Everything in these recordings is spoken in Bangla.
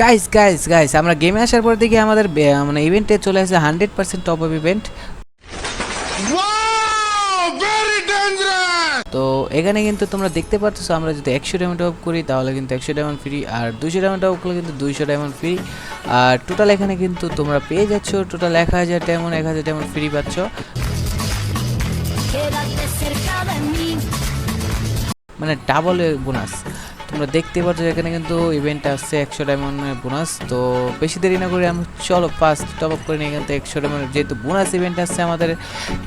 গাইস গাইস গাইস আমরা গেমে আসার পর দেখি আমাদের মানে ইভেন্টে চলে আসে hundred percent top of event! তো এখানে কিন্তু তোমরা দেখতে পাচ্ছ আমরা যদি একশো ডায়মন্ড অফ করি তাহলে কিন্তু একশো ডায়মন্ড ফ্রি আর দুশো ডায়মন্ড অফ করলে কিন্তু দুইশো ডায়মন্ড ফ্রি আর টোটাল এখানে কিন্তু তোমরা পেয়ে যাচ্ছ টোটাল এক হাজার ডায়মন্ড এক হাজার ডায়মন্ড ফ্রি পাচ্ছ. মানে ডাবল বোনাস তোমরা দেখতে পাচ্ছ এখানে কিন্তু ইভেন্ট আসছে একশো ডায়মন্ডের বোনাস তো বেশি দেরি না করে আমি চলো ফার্স্ট টপ আপ করে নিই এখান থেকে একশো ডায়মন্ড যেহেতু বোনাস ইভেন্ট আসছে আমাদের,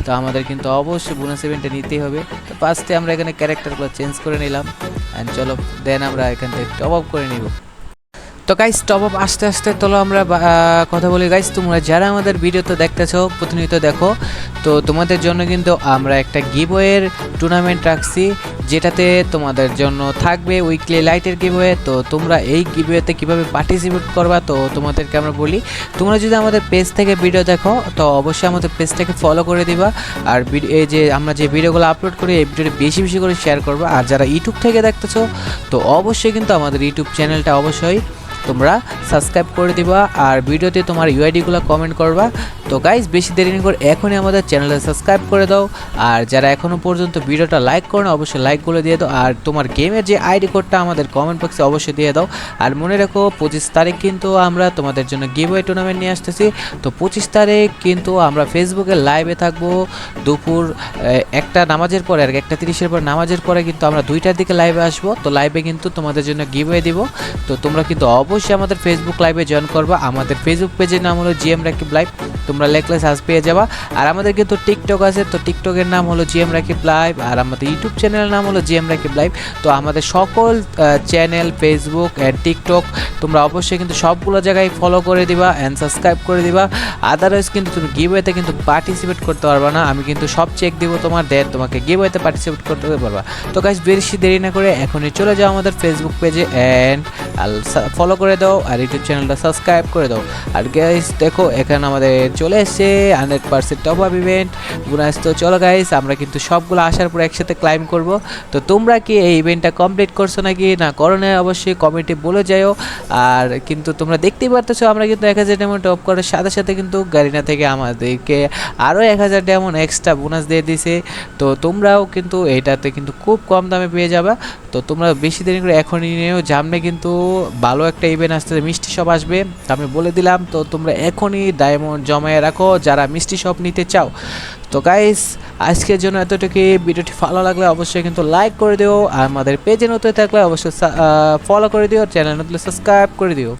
তো আমাদের কিন্তু অবশ্যই বোনাস ইভেন্টটা নিতেই হবে। তো ফার্স্টে আমরা এখানে ক্যারেক্টারগুলো চেঞ্জ করে নিলাম। অ্যান্ড চলো দেন আমরা এখান থেকে টপ আপ করে নিব। তো গাইস টপ আপ আস্তে আস্তে চলো আমরা কথা বলি। গাইস তোমরা যারা আমাদের ভিডিওতে দেখতেছো, প্রতিনিয়ত দেখো। তো তোমাদের জন্য কিন্তু আমরা একটা গিবওয়ের টুর্নামেন্ট রাখছি। যেটাতে তোমাদের জন্য থাকবে উইকলি লাইটের গিভওয়ে তো তোমরা এই গিভওয়েতে কীভাবে পার্টিসিপেট করবা, তো তোমাদেরকে আমরা বলি, তোমরা যদি আমাদের পেজ থেকে ভিডিও দেখো, তো অবশ্যই আমাদের পেজটাকে ফলো করে দিবা, আর এই যে আমরা যে ভিডিওগুলো আপলোড করি, এই ভিডিওটি বেশি বেশি করে শেয়ার করবা, আর যারা ইউটিউব থেকে দেখতেছো, তো অবশ্যই কিন্তু আমাদের ইউটিউব চ্যানেলটা অবশ্যই তোমরা সাবস্ক্রাইব করে দিবা আর ভিডিওতে তোমার ইউআইডিগুলো কমেন্ট করবা। তো গাইজ বেশি দেরি না করে এখনই আমাদের চ্যানেলটা সাবস্ক্রাইব করে দাও। আর যারা এখনও পর্যন্ত ভিডিওটা লাইক করো না, অবশ্যই লাইকগুলো দিয়ে দাও। আর তোমার গেমের যে আইডি কোডটা আমাদের কমেন্ট বক্সে অবশ্যই দিয়ে দাও। আর মনে রেখো, পঁচিশ তারিখ কিন্তু আমরা তোমাদের জন্য গিভওয়ে টুর্নামেন্ট নিয়ে আসতেছি। তো পঁচিশ তারিখ কিন্তু আমরা ফেসবুকে লাইভে থাকব। দুপুর একটা নামাজের পরে আর একটা তিরিশের পর নামাজের পরে কিন্তু আমরা দুইটার দিকে লাইভে আসব। তো লাইভে কিন্তু তোমাদের জন্য গিভওয়ে দিব। তো তোমরা কিন্তু অবশ্যই আমাদের ফেসবুক লাইভে জয়েন করবা। আমাদের ফেসবুক পেজের নাম হলো জিএম রাকিব লাইভ তোমরা লেখলে সার্চ পেয়ে যাবা। আর আমাদের কিন্তু টিকটক আছে, তো টিকটকের নাম হলো জিএম রাকিব লাইভ আর আমাদের ইউটিউব চ্যানেলের নাম হলো জিএম রাকিব লাইভ তো আমাদের সকল চ্যানেল ফেসবুক অ্যান্ড টিকটক তোমরা অবশ্যই কিন্তু সবগুলো জায়গায় ফলো করে দিবা অ্যান্ড সাবস্ক্রাইব করে দিবা। আদারওয়াইজ কিন্তু তুমি গিভওয়েতে কিন্তু পার্টিসিপেট করতে পারবা না। আমি কিন্তু সব চেক দিব তোমার দেন তোমাকে গিভওয়েতে পার্টিসিপেট করতে পারবা। তো গাইজ বেশি দেরি না করে এখনই চলে যাও আমাদের ফেসবুক পেজে অ্যান্ড ফলো করে দাও, আর ইউটিউব চ্যানেলটা সাবস্ক্রাইব করে দাও। আর গাইজ দেখো, এখানে আমাদের চলে এসছে hundred percent top up event গুনাইস তো চলো গাইজ আমরা কিন্তু সবগুলো আসার পর একসাথে ক্লাইম করব। তো তোমরা কি এই ইভেন্টটা কমপ্লিট করছ নাকি? না করো না অবশ্যই কমেন্টে বলে যাও আর কিন্তু তোমরা দেখতেই পারতেছো, আমরা কিন্তু এক হাজার ডেমন টপ করার সাথে সাথে কিন্তু গাড়িনা থেকে আমাদেরকে আরও এক হাজার ডেমন এক্সট্রা বোনাস দিয়ে দিছে তো তোমরাও কিন্তু এটাতে কিন্তু খুব কম দামে পেয়ে যাবে। তো তোমরা বেশি দেরি করে এখনই নিয়েও জামনে কিন্তু ভালো একটা ইভেন্ট আসতে মিষ্টি সব আসবে। আমি বলে দিলাম, তো তোমরা এখনই ডায়মন্ড জমায়ে রাখো, যারা মিষ্টি সব নিতে চাও। তো গাইস আজকের জন্য এতটুকু ভিডিওটি ভালো লাগলে অবশ্যই কিন্তু লাইক করে দিও। আর আমাদের পেজে নতুন থাকলে অবশ্যই ফলো করে দিও। চ্যানেল নতুন সাবস্ক্রাইব করে দিও।